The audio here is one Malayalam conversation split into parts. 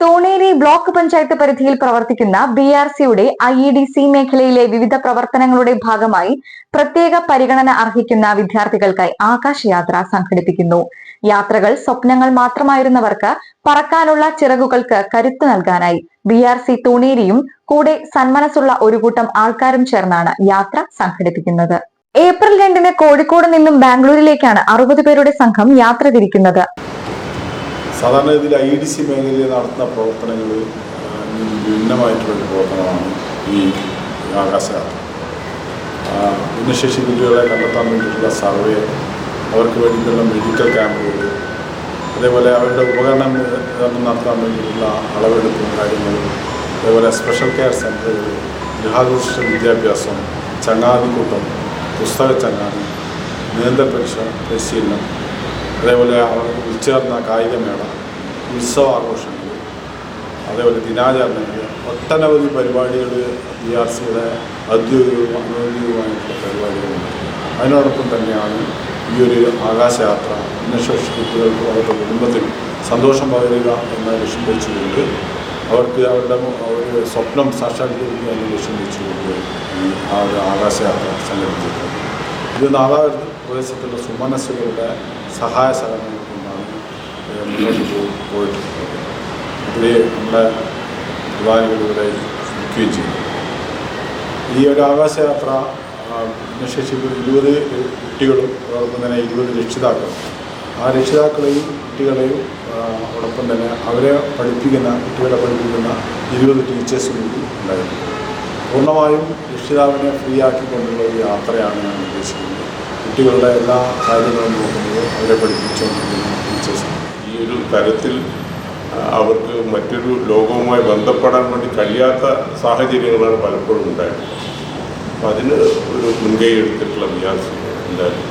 Thuneri block panchayat പരിധിയിൽ പ്രവർത്തിക്കുന്ന ബി ആർ സിയുടെ ഐ ഇ ഡി സി മേഖലയിലെ വിവിധ പ്രവർത്തനങ്ങളുടെ ഭാഗമായി പ്രത്യേക പരിഗണന അർഹിക്കുന്ന വിദ്യാർത്ഥികൾക്കായി ആകാശയാത്ര സംഘടിപ്പിക്കുന്നു. യാത്രകൾ സ്വപ്നങ്ങൾ മാത്രമായിരുന്നവർക്ക് പറക്കാനുള്ള ചിറകുകൾക്ക് കരുത്ത് നൽകാനായി ബി ആർ സി തൂണേരിയും കൂടെ സന്മനസ്സുള്ള ഒരു കൂട്ടം ആൾക്കാരും ചേർന്നാണ് യാത്ര സംഘടിപ്പിക്കുന്നത്. ഏപ്രിൽ രണ്ടിന് കോഴിക്കോട് നിന്നും ബാംഗ്ലൂരിലേക്കാണ് അറുപത് പേരുടെ സംഘം യാത്ര തിരിക്കുന്നത്. സാധാരണ ഇതിൽ ഐ ഡി സി മേഖലയിൽ നടത്തുന്ന പ്രവർത്തനങ്ങൾ ഭിന്നമായിട്ടുള്ളൊരു പ്രവർത്തനമാണ് ഈ ആകാശയാത്ര. ഭിന്നശേഷി കുട്ടികളെ കണ്ടെത്താൻ വേണ്ടിയിട്ടുള്ള സർവേ അവർക്ക് വേണ്ടിയിട്ടുള്ള മെഡിക്കൽ ക്യാമ്പുകൾ അതേപോലെ അവരുടെ ഉപകരണം നടത്താൻ വേണ്ടിയിട്ടുള്ള അളവെടുപ്പും കാര്യങ്ങളും അതേപോലെ സ്പെഷ്യൽ കെയർ സെന്ററുകൾ ഗൃഹാഘോഷ വിദ്യാഭ്യാസം ചങ്ങാതിക്കൂട്ടം പുസ്തക ചങ്ങാതി നീന്തൽ പരിശീലനം അതേപോലെ അവർ ഉൾച്ചേർന്ന കായികമേള ഉത്സവാഘോഷങ്ങൾ അതേപോലെ ദിനാചരണങ്ങൾ ഒട്ടനവധി പരിപാടികൾ ബി ആർ സിയുടെ ഔദ്യോഗികവും അനൗദ്യോഗികവുമായിട്ടുള്ള പരിപാടികളുണ്ട്. അതിനോടൊപ്പം തന്നെയാണ് ഈ ഒരു ആകാശയാത്ര ഭിന്നശേഷി കുട്ടികൾക്കും അവരുടെ കുടുംബത്തിനും സന്തോഷം പകരുക എന്ന ലക്ഷ്യം വെച്ചുകൊണ്ട് അവർക്ക് അവരുടെ ഒരു സ്വപ്നം സാക്ഷാത്കരിക്കുക എന്ന ലക്ഷ്യം വെച്ചുകൊണ്ട് ഈ ആ ഒരു ആകാശയാത്ര സംഘടിപ്പിച്ചിട്ടുണ്ട്. ഇത് നാദാപുരം പ്രദേശത്തുള്ള സുമനസ്സുകളുടെ സഹായ സഹകരണങ്ങൾ കൊണ്ടാണ് മുന്നോട്ട് പോയിട്ടുള്ളത് അതിൽ നമ്മുടെ പ്രധാനികളിവിടെ നിൽക്കുകയും ചെയ്തു. ഈ ഒരു ആകാശയാത്ര ഭിന്നശേഷി ഇരുപത് കുട്ടികളും അതോടൊപ്പം തന്നെ ഇരുപത് രക്ഷിതാക്കളും ആ രക്ഷിതാക്കളെയും കുട്ടികളെയും അതോടൊപ്പം തന്നെ അവരെ പഠിപ്പിക്കുന്ന കുട്ടികളെ പഠിപ്പിക്കുന്ന ഇരുപത് ടീച്ചേഴ്സും കൂടി ഉണ്ടായിരുന്നു. പൂർണമായും രക്ഷിതാവിനെ ഫ്രീ ആക്കിക്കൊണ്ടുള്ള ഒരു യാത്രയാണ് ഞാൻ ഉദ്ദേശിക്കുന്നത്. കുട്ടികളുടെ എല്ലാ കാര്യങ്ങളും നോക്കുന്നത് അവരെ പഠിപ്പിച്ചുകൊണ്ടിരിക്കുന്ന ഈ ഒരു തരത്തിൽ അവർക്ക് മറ്റൊരു ലോകവുമായി ബന്ധപ്പെടാൻ വേണ്ടി കഴിയാത്ത സാഹചര്യങ്ങളാണ് പലപ്പോഴും ഉണ്ടായിട്ടുള്ളത്. അപ്പം അതിന് ഒരു മുൻകൈ എടുത്തിട്ടുള്ള ബി ആർ സി എന്തായാലും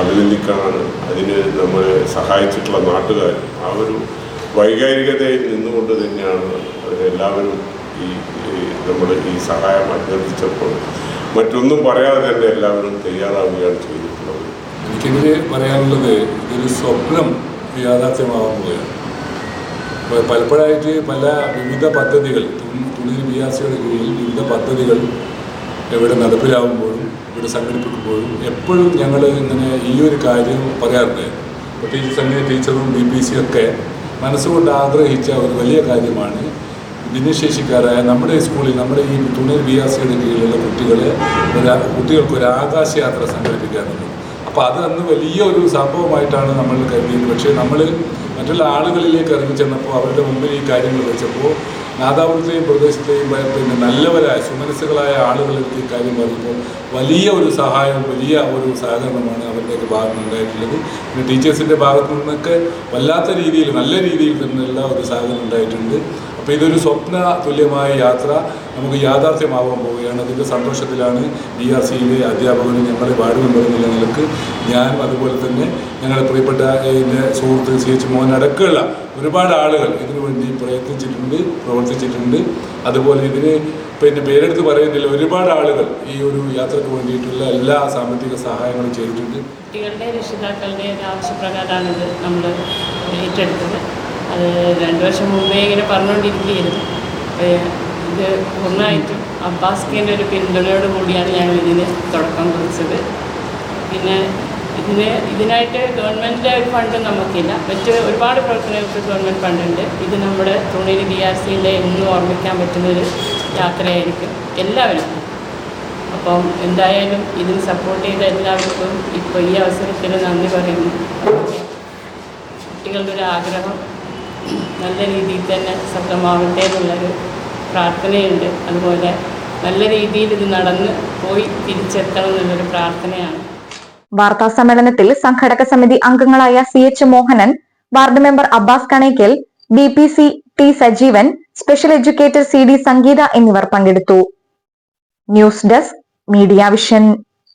അഭിനന്ദിക്കാനാണ്. അതിന് നമ്മളെ സഹായിച്ചിട്ടുള്ള നാട്ടുകാർ. ആ ഒരു വൈകാരികതയിൽ നിന്നുകൊണ്ട് തന്നെയാണ് അവരെല്ലാവരും ഈ നമ്മൾ ഈ സഹായം അഭ്യർത്ഥിച്ചപ്പോൾ മറ്റൊന്നും പറയാതെ തന്നെ എല്ലാവരും തയ്യാറാവുകയാണ് ചെയ്തിട്ടുള്ളത്. എനിക്കിതിൽ പറയാനുള്ളത് ഇതൊരു സ്വപ്നം യാഥാർത്ഥ്യമാവാൻ പലപ്പോഴായിട്ട് പല വിവിധ പദ്ധതികൾ തുണി ബി കീഴിൽ വിവിധ പദ്ധതികൾ ഇവിടെ നടപ്പിലാവുമ്പോഴും ഇവിടെ സംഘടിപ്പിക്കുമ്പോഴും എപ്പോഴും ഞങ്ങൾ ഇങ്ങനെ ഈ ഒരു കാര്യം പറയാറുണ്ട്. പ്രത്യേകിച്ച് സംഗീത ടീച്ചറും ബി പി സി ഒക്കെ മനസ്സുകൊണ്ട് ആഗ്രഹിച്ച ഒരു വലിയ കാര്യമാണ് ഭിന്നശേഷിക്കാരായ നമ്മുടെ സ്കൂളിൽ നമ്മുടെ ഈ തുണീർ ബി ആർ സിയുടെ കീഴിലുള്ള കുട്ടികളെ കുട്ടികൾക്ക് ഒരു ആകാശയാത്ര സംഘടിപ്പിക്കാറുണ്ട്. അപ്പോൾ അത് അന്ന് വലിയ ഒരു സംഭവമായിട്ടാണ് നമ്മൾ കരുതിയത്. പക്ഷേ നമ്മൾ മറ്റുള്ള ആളുകളിലേക്ക് ഇറങ്ങി ചെന്നപ്പോൾ അവരുടെ മുമ്പിൽ ഈ കാര്യങ്ങൾ വെച്ചപ്പോൾ നാദാപുരത്തെയും പ്രദേശത്തെയും പിന്നെ നല്ലവരായ സുമനസ്സുകളായ ആളുകളിലേക്ക് ഈ കാര്യം പറഞ്ഞപ്പോൾ വലിയ ഒരു സഹായം വലിയ ഒരു സഹകരണമാണ് അവരുടെയൊക്കെ ഭാഗത്ത് ഉണ്ടായിട്ടുള്ളത്. പിന്നെ ടീച്ചേഴ്സിന്റെ ഭാഗത്തു നിന്നൊക്കെ വല്ലാത്ത രീതിയിൽ നല്ല രീതിയിൽ തന്നെയുള്ള ഒരു സഹകരണം ഉണ്ടായിട്ടുണ്ട്. അപ്പോൾ ഇതൊരു സ്വപ്ന തുല്യമായ യാത്ര നമുക്ക് യാഥാർത്ഥ്യമാവാൻ പോവുകയാണ്. അതിന്റെ സന്തോഷത്തിലാണ് ബി ആർ സിയിലെ അധ്യാപകനും ഞങ്ങളെ വാർഡ് മെമ്പർ എന്നുള്ള നിലയ്ക്ക് ഞാനും അതുപോലെ തന്നെ ഞങ്ങളുടെ പ്രിയപ്പെട്ട എന്റെ സുഹൃത്ത് സി എച്ച് മോഹൻ അടക്കമുള്ള ഒരുപാട് ആളുകൾ ഇതിനു വേണ്ടി പ്രയത്നിച്ചിട്ടുണ്ട് പ്രവർത്തിച്ചിട്ടുണ്ട്. അതുപോലെ ഇതിന് പിന്നെ പേരെടുത്ത് പറയുന്നില്ല ഒരുപാട് ആളുകൾ ഈ ഒരു യാത്രയ്ക്ക് വേണ്ടിയിട്ടുള്ള എല്ലാ സാമ്പത്തിക സഹായങ്ങളും ചെയ്തിട്ടുണ്ട്. കുട്ടികളുടെ രക്ഷിതാക്കളുടെ ഒരു ആവശ്യപ്രകാരമാണ് ഇത് നമ്മൾ ഏറ്റെടുത്തത്. അത് രണ്ട് വർഷം മുമ്പേ ഇങ്ങനെ പറഞ്ഞുകൊണ്ടിരിക്കുകയായിരുന്നു ഇത് പൂർണമായിട്ടും അബ്ബാസ്കേന്റെ ഒരു പിന്തുണയോട് കൂടിയാണ് ഞങ്ങൾ ഇതിന് തുടക്കം കുറിച്ചത്. പിന്നെ ഇതിന് ഇതിനായിട്ട് ഗവൺമെന്റിന്റെ ഒരു ഫണ്ട് നമുക്കില്ല. മറ്റ് ഒരുപാട് പ്രവർത്തനങ്ങൾക്ക് ഗവൺമെന്റ് ഫണ്ടുണ്ട്. ഇത് നമ്മുടെ തുണിയിൽ ബി ആർ സിയിലെ എന്നും ഓർമ്മിക്കാൻ പറ്റുന്നൊരു യാത്രയായിരിക്കും എല്ലാവരും. അപ്പം എന്തായാലും ഇതിന് സപ്പോർട്ട് ചെയ്ത എല്ലാവർക്കും ഇപ്പോൾ ഈ അവസരത്തിൽ നന്ദി പറയുന്നു. കുട്ടികളുടെ ഒരു ആഗ്രഹം നല്ല രീതിയിൽ തന്നെ സഫലമാവട്ടെ എന്നുള്ളൊരു പ്രാർത്ഥനയുണ്ട്. അതുപോലെ നല്ല രീതിയിൽ ഇത് നടന്ന് പോയി തിരിച്ചെത്തണം എന്നുള്ളൊരു പ്രാർത്ഥനയാണ്. വാർത്താ സമ്മേളനത്തിൽ സംഘടക സമിതി അംഗങ്ങളായ C H Mohanan ward member Abbas Kanekkal B P C T Sajeevan special educator C D Sangeetha എന്നിവർ പങ്കെടുത്തു. News desk media vision.